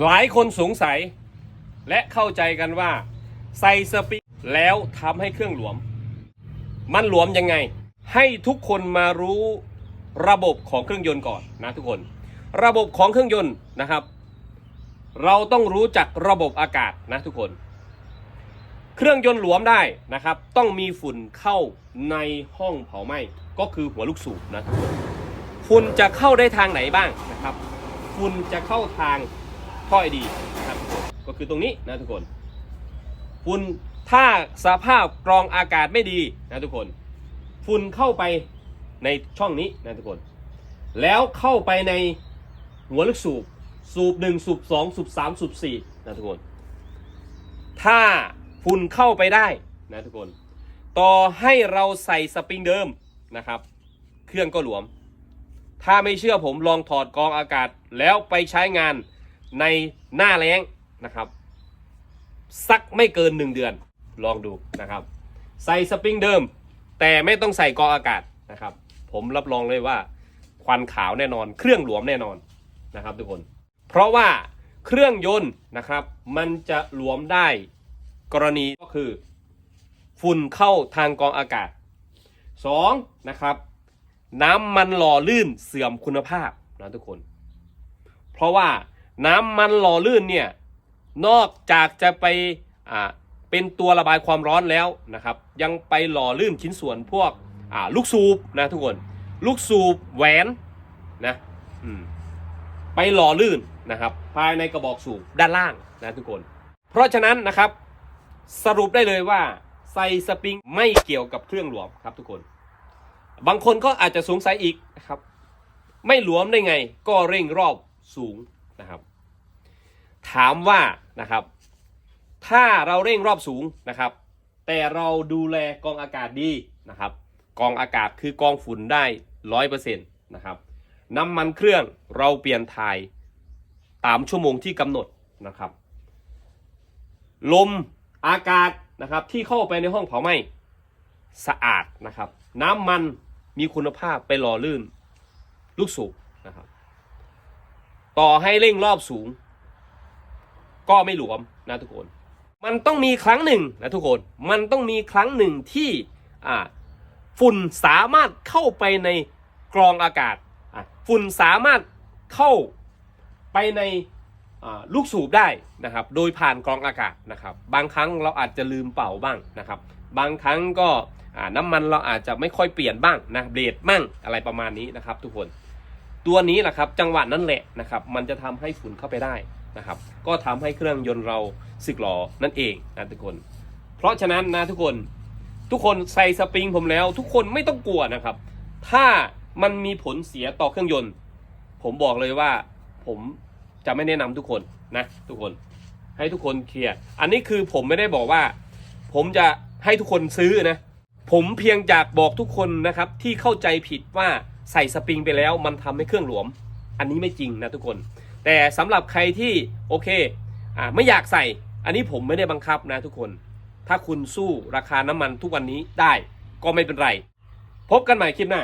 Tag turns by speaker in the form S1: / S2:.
S1: หลายคนสงสัย และเข้าใจกันว่า ใส่สปริงแล้วทำให้เครื่องหลวม มันหลวมยังไง ให้ทุกคนมารู้ระบบของเครื่องยนต์ก่อนนะทุกคน ระบบของเครื่องยนต์นะครับ เราต้องรู้จักระบบอากาศนะทุกคน เครื่องยนต์หลวมได้นะครับ ต้องมีฝุ่นเข้าในห้องเผาไหม้ก็คือหัวลูกสูบนะทุกคนฝุ่นจะเข้าได้ทางไหนบ้างนะครับฝุ่นจะเข้าทาง ท่อไอดีนะครับทุกคนก็คือตรงนี้นะทุกคน ฝุ่นถ้าสภาพกรองอากาศไม่ดีนะทุกคน ฝุ่นเข้าไปในช่องนี้นะทุกคน แล้วเข้าไปในหัวลูกสูบสูบหนึ่งสูบสองสูบสามสูบสี่นะทุกคน ถ้าฝุ่นเข้าไปได้นะทุกคน ต่อให้เราใส่สปริงเดิมนะครับ เครื่องก็หลวม ถ้าไม่เชื่อผมลองถอดกรองอากาศแล้วไปใช้งาน ในหน้าแล้งนะครับ สักไม่เกิน 1 เดือนลองดูนะครับ ใส่สปริงเดิม แต่ไม่ต้องใส่กออากาศนะครับ ผมรับรองเลยว่า ควันขาวแน่นอน เครื่องหลวมแน่นอนนะครับทุกคน เพราะว่าเครื่องยนต์นะครับ มันจะหลวมได้กรณีก็คือ ฝุ่นเข้าทางกองอากาศ 2. นะครับ น้ำมันหล่อลื่นเสื่อมคุณภาพนะทุกคน เพราะว่า น้ำมันหล่อลื่นเนี่ยนอกจากจะไปเป็นตัวระบายความร้อนแล้วนะครับ ยังไปหล่อลื่นชิ้นส่วนพวกลูกสูบนะทุกคน ลูกสูบแหวนนะไปหล่อลื่นนะครับ ภายในกระบอกสูบด้านล่างนะทุกคน เพราะฉะนั้นนะครับสรุปได้เลยว่าใส่สปริงไม่เกี่ยวกับเครื่องหลวมครับทุกคน บางคนก็อาจจะสงสัยอีกนะครับ ไม่หลวมได้ไงก็เร่งรอบสูง นะครับ ถามว่านะครับ ถ้าเราเร่งรอบสูงนะครับ แต่เราดูแลกองอากาศดีนะครับ กองอากาศคือกองฝุ่นได้ร้อยเปอร์เซ็นต์นะครับน้ำมันเครื่องเราเปลี่ยนถ่ายตามชั่วโมงที่กำหนดนะครับ ลมอากาศนะครับที่เข้าไปในห้องเผาไหม้สะอาดนะครับ น้ำมันมีคุณภาพไปหล่อลื่น ลูกสูบนะครับ ต่อให้เร่งรอบสูง ก็ไม่หลวมนะทุกคน มันต้องมีครั้งหนึ่งนะทุกคน มันต้องมีครั้งหนึ่งที่ฝุ่นสามารถเข้าไปในกรองอากาศ ฝุ่นสามารถเข้าไปในลูกสูบได้นะครับ โดยผ่านกรองอากาศนะครับ บางครั้งเราอาจจะลืมเป่าบ้างนะครับ บางครั้งก็น้ำมันเราอาจจะไม่ค่อยเปลี่ยนบ้างนะเบรดบ้างอะไรประมาณนี้นะครับ ทุกคน ตัวนี้แหละครับจังหวะนั้นแหละนะครับมันจะทำให้ฝุ่นเข้าไปได้นะครับ ก็ทำให้เครื่องยนต์เราสึกหรอนั่นเองนะทุกคน เพราะฉะนั้นนะทุกคนทุกคนใส่สปริงผมแล้ว ทุกคนไม่ต้องกลัวนะครับ ถ้ามันมีผลเสียต่อเครื่องยนต์ ผมบอกเลยว่าผมจะไม่แนะนำทุกคนนะทุกคนให้ทุกคนเคลียร์อันนี้คือผมไม่ได้บอกว่า ผมจะให้ทุกคนซื้อนะ ผมเพียงอยากบอกทุกคนนะครับที่เข้าใจผิดว่า ใส่สปริงไปแล้วมันทำให้เครื่องหลวม อันนี้ไม่จริงนะทุกคน แต่สำหรับใครที่โอเคอ่าไม่อยากใส่ อันนี้ผมไม่ได้บังคับนะทุกคน ถ้าคุณสู้ราคาน้ำมันทุกวันนี้ได้ก็ไม่เป็นไร พบกันใหม่คลิปหน้า